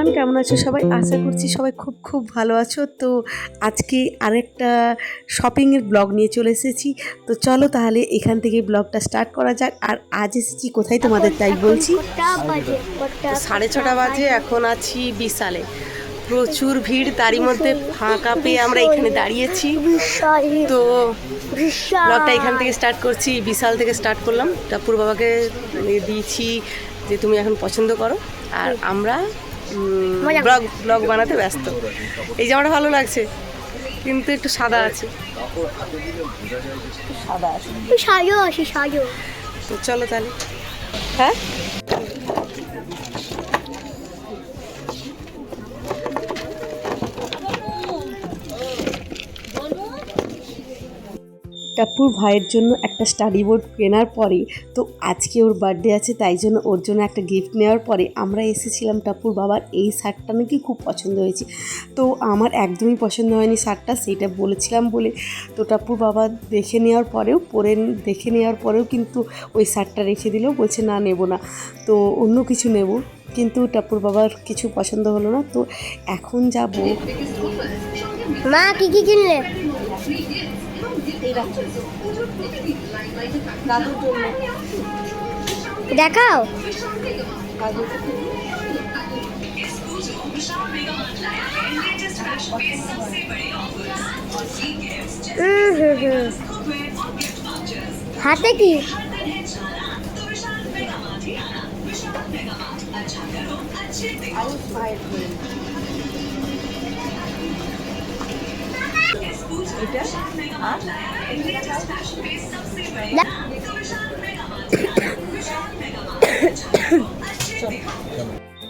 Everyone কেমন আছো সবাই? আশা করছি সবাই খুব খুব ভালো আছো। তো আজকে আরেকটা শপিংয়ের ব্লগ নিয়ে চলে এসেছি। তো চলো তাহলে এখান থেকে ব্লগটা স্টার্ট করা যাক। আর আজ এসেছি কোথায় তোমাদের তাই বলছি? সাড়ে ছটা বাজে এখন আছি বিশালে। প্রচুর ভিড় তারই মধ্যে ফাঁকা পেয়ে আমরা এখানে দাঁড়িয়েছি। তো ব্লগটা এখান থেকে স্টার্ট করছি বিশাল থেকে স্টার্ট করলাম। টাপুর বাবাকে দিয়েছি যে তুমি এখন পছন্দ করো। আর আমরা ব্লগ ব্লগ বানাতে ব্যস্ত। এই জামাটা ভালো লাগছে কিন্তু একটু সাদা আছে। সাদা আছে। সাজো আছে সাজো। তো চলো তাহলে। হ্যাঁ? টাপুর ভাইয়ের জন্য একটা স্টাডি বোর্ড কেনার পরে, তো আজকে ওর বার্থডে আছে, তাই জন্য ওর জন্য একটা গিফট নেওয়ার পরে আমরা এসেছিলাম টাপুর বাবার এই শার্টটা নাকি খুব পছন্দ হয়েছে। তো আমার একদমই পছন্দ হয়নি শার্টটা, সেইটা বলেছিলাম বলে। তো টাপুর বাবা দেখে নেওয়ার পরেও, পরে দেখে নেওয়ার পরেও কিন্তু ওই শার্টটা রেখে দিল, বলছে না, নেব না। তো অন্য কিছু নেব, কিন্তু টাপুর বাবার কিছু পছন্দ হলো না। তো এখন যাব। মা, কি কি কিনলে? দাদুর জন্য দেখাও হুম হুম হুম হাতে কি এটা? আর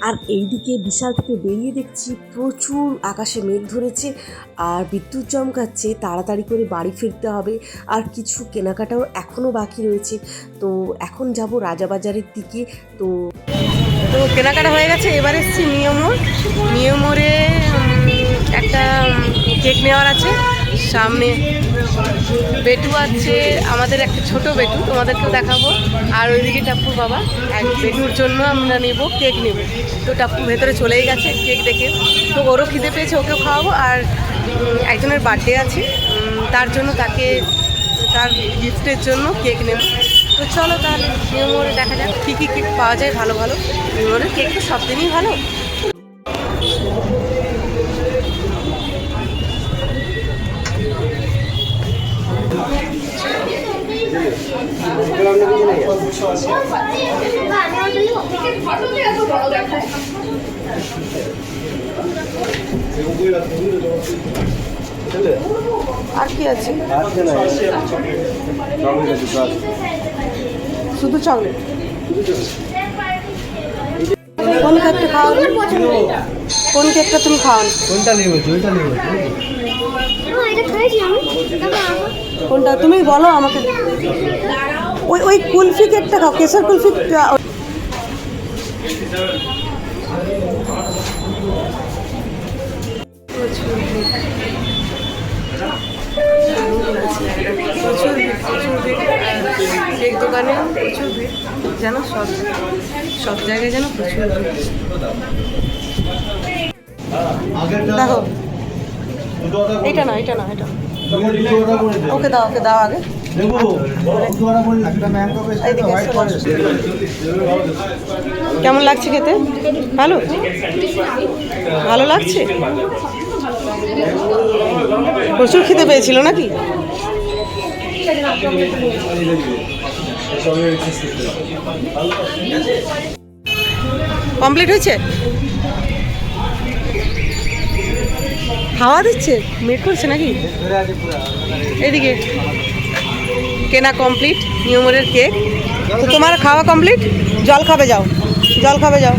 আর এইদিকে বিশাল থেকে বেরিয়ে দেখছি প্রচুর আকাশে মেঘ ধরেছে আর বিদ্যুৎ চমকাচ্ছে তাড়াতাড়ি করে বাড়ি ফিরতে হবে আর কিছু কেনাকাটাও এখনও বাকি রয়েছে। তো এখন যাব রাজাবাজারের দিকে। তো তো কেনাকাটা হয়ে গেছে এবার এসেছি নিয়মোর নিয়মোরে একটা কেক নেওয়ার আছে। সামনে বেটু আছে, আমাদের একটা ছোট বেটু, তোমাদেরকেও দেখাবো। আর ওইদিকে টাপ্পুর বাবা, এক বেটুর জন্য আমরা নেব কেক নেব। তো টাপ্পু ভেতরে চলেই গেছে, কেক দেখে। তো ওরও খিদে পেয়েছে, ওকেও খাওয়াবো। আর একজনের বার্থডে আছে তার জন্য তাকে, তার গিফটের জন্য কেক নেব। তো চলো তাহলে নিয়মরে দেখা যাক, কী কী কেক পাওয়া যায় ভালো ভালো। নিয়মরের কেক তো সব দিনই ভালো। আর কি আছে? শুধু চকলেট কোন কেকটা খাওয়াও? কোন কেকটা তুমি খাওয়ান কোনটা নেব? ওইটা নেব। কোনটা? তুমি বলো আমাকে। ওই ওই কুলফি কেকটা খাও কেশর কুলফি প্রচুর ভিড়, প্রচুর ভিড়। কেক দোকানে প্রচুর ভিড় যেন সব সব জায়গায় যেন প্রচুর ভিড় দেখো এটা না এটা না এটা না। ওকে দাও ওকে দাও আগে। কেমন লাগছে খেতে? ভালো? ভালো লাগছে? প্রচুর খেতে পেয়েছিল নাকি? কমপ্লিট হয়েছে? হাওয়া দিচ্ছে? মেট করছে নাকি? এদিকে। কেনা কমপ্লিট নিউমোরের কেক তো তোমার খাওয়া কমপ্লিট জল খাবে যাও জল খাবে যাও।